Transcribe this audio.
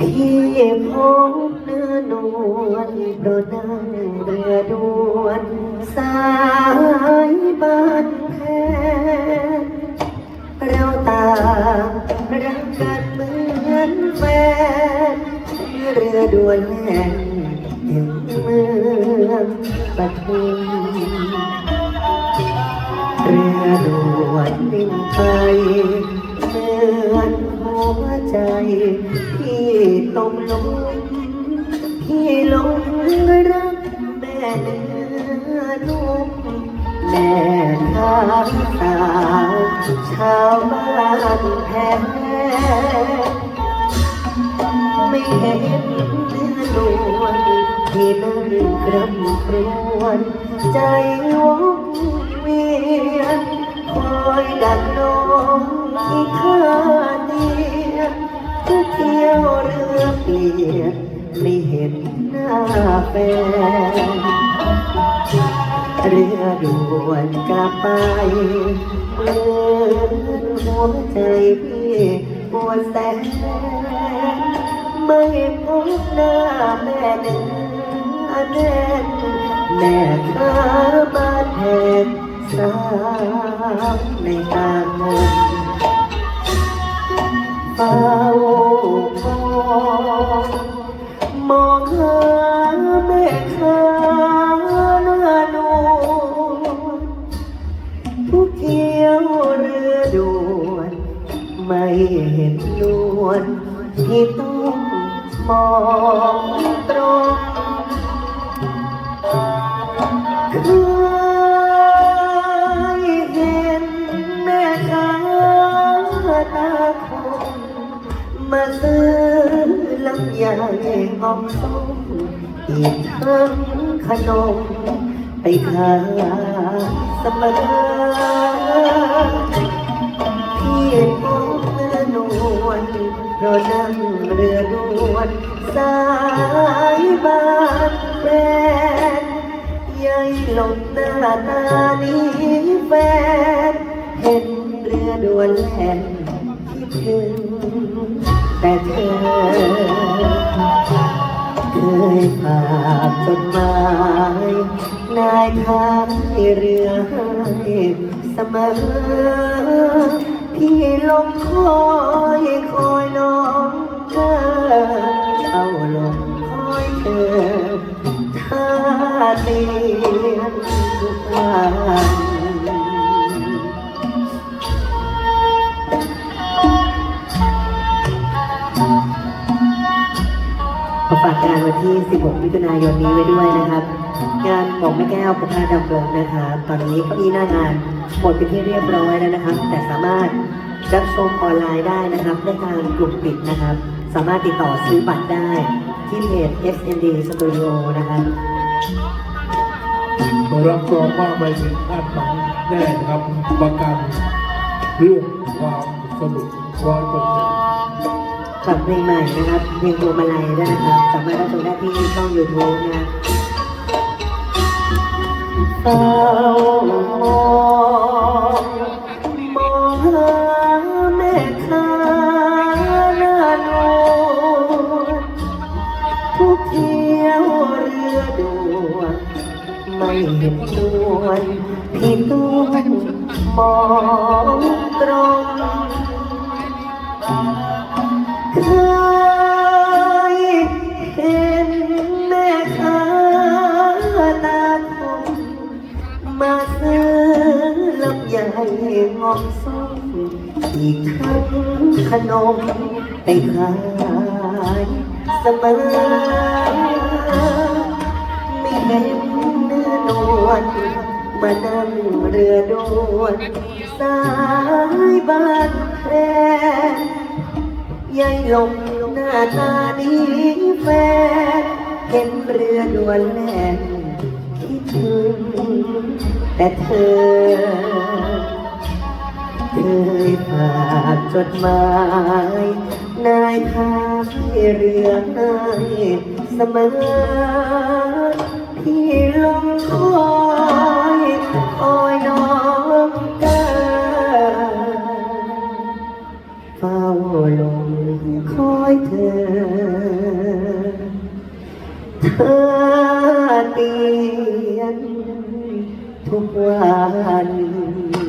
พี่พบเนื้อนวลโดดนั่งเรือด่วนสายบ้านแพนเราต่างรักกันเหมือนแฟนเรือด่วนแล่นถึงเมืองปทุม ใจที่ตกลุมที่ลงรักแม่เนื้อนุ่มแม่ข้าสาวชาวบ้านแพ้ไม่เห็นเนื้อนวลที่นั่งกรำครวญใจวงเวียนคอยดักน้องที่ข้าด เที่ยวเรือเปลี่ยนไม่เห็นหน้าแฟนเรือด่วนกลับไปเหมือหัวใจพี่ปวดแสนไม่พบหน้าแม่เนื้อแน่นแม่ข้าบ้าแทนสาวในตามน เฝ้ามองมองหาแม่ข้าหน้านวลผู้เที่ยวเรือด่วน ไม่เห็นนวลที่ต้องมองตรง มาซื้อลำไยหอมส้มอีกทั้งขนม ไปขายสมรพี่พบเนื้อนวลเพราะนั่งเรือด่วนสายบ้านแฟนยายหลงหน้าตานี้แฟน เห็นเรือด่วนแล่น แต่เธอ เคยฝากจดหมายนายทางเรือให้เสมอ พี่ลงคอยคอยน้องเธอเอาลงคอยเธอถ้าเตียนทุกวัน ขอฝากงานวันที่ 16 มิถุนายนนี้ไว้ด้วยนะครับ งานหมอกแม่แก้วพุทธาดำรงนะครับ ตอนนี้เก้าอี้หน้างานหมดเป็นที่เรียบร้อยแล้วนะครับ แต่สามารถรับชมออนไลน์ได้นะครับได้ทางกลุ่มปิดนะครับ สามารถติดต่อซื้อบัตรได้ที่เพจ SND Studio นะครับรับรองว่าไม่ผิดพลาดหวังแน่นะครับประกันเรื่องความสนุกร้อยเปอร์เซ็นต์ กับเพลงใหม่นะครับเพลงตัวมาลัยด้วยนะครับ สามารถรับชมได้ที่ช่อง YouTube นะเฝ้ามองมองหาแม่ค้าหน้านผู้เที่ยวเรือด่วนไม่เห็นนวพี่ต้องมองตรง มาซื้อลำไยงอมส้มอีกทั้งขนมไปขายเสมอไม่เห็นเนื้อนวลมานั่งเรือด่วนสายบ้านแพรยายลงหน้าตาดีแฟนเห็นเรือด่วนแล่นคิดถึง แต่เธอเคยฝากจดหมาย นายทางให้เรือให้เสมอพี่ลงคอยคอยน้องเดินเฝ้าลงคอยเธอเธอตี ทุกวัน